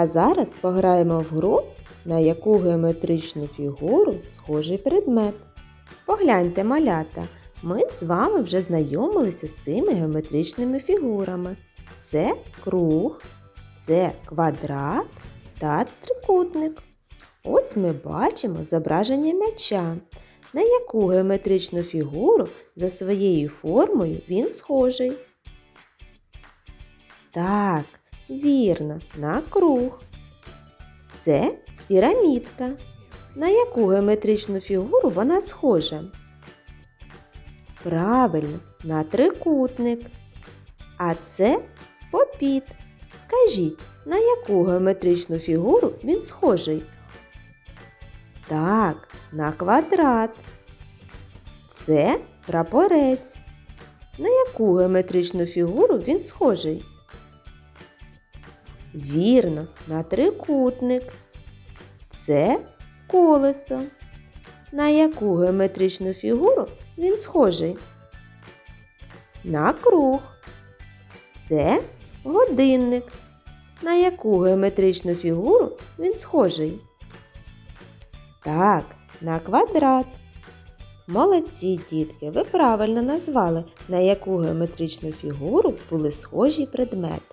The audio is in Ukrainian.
А зараз пограємо в гру, на яку геометричну фігуру схожий предмет. Погляньте, малята, ми з вами вже знайомилися з цими геометричними фігурами. Це круг, це квадрат та трикутник. Ось ми бачимо зображення м'яча, на яку геометричну фігуру за своєю формою він схожий. Так, вірно, на круг. Це пірамідка. На яку геометричну фігуру вона схожа? Правильно, на трикутник. А це попіт. Скажіть, на яку геометричну фігуру він схожий? Так, на квадрат. Це прапорець. На яку геометричну фігуру він схожий? Вірно, на трикутник. Це колесо. На яку геометричну фігуру він схожий? На круг. Це годинник. На яку геометричну фігуру він схожий? Так, на квадрат. Молодці, дітки, ви правильно назвали, на яку геометричну фігуру були схожі предмети.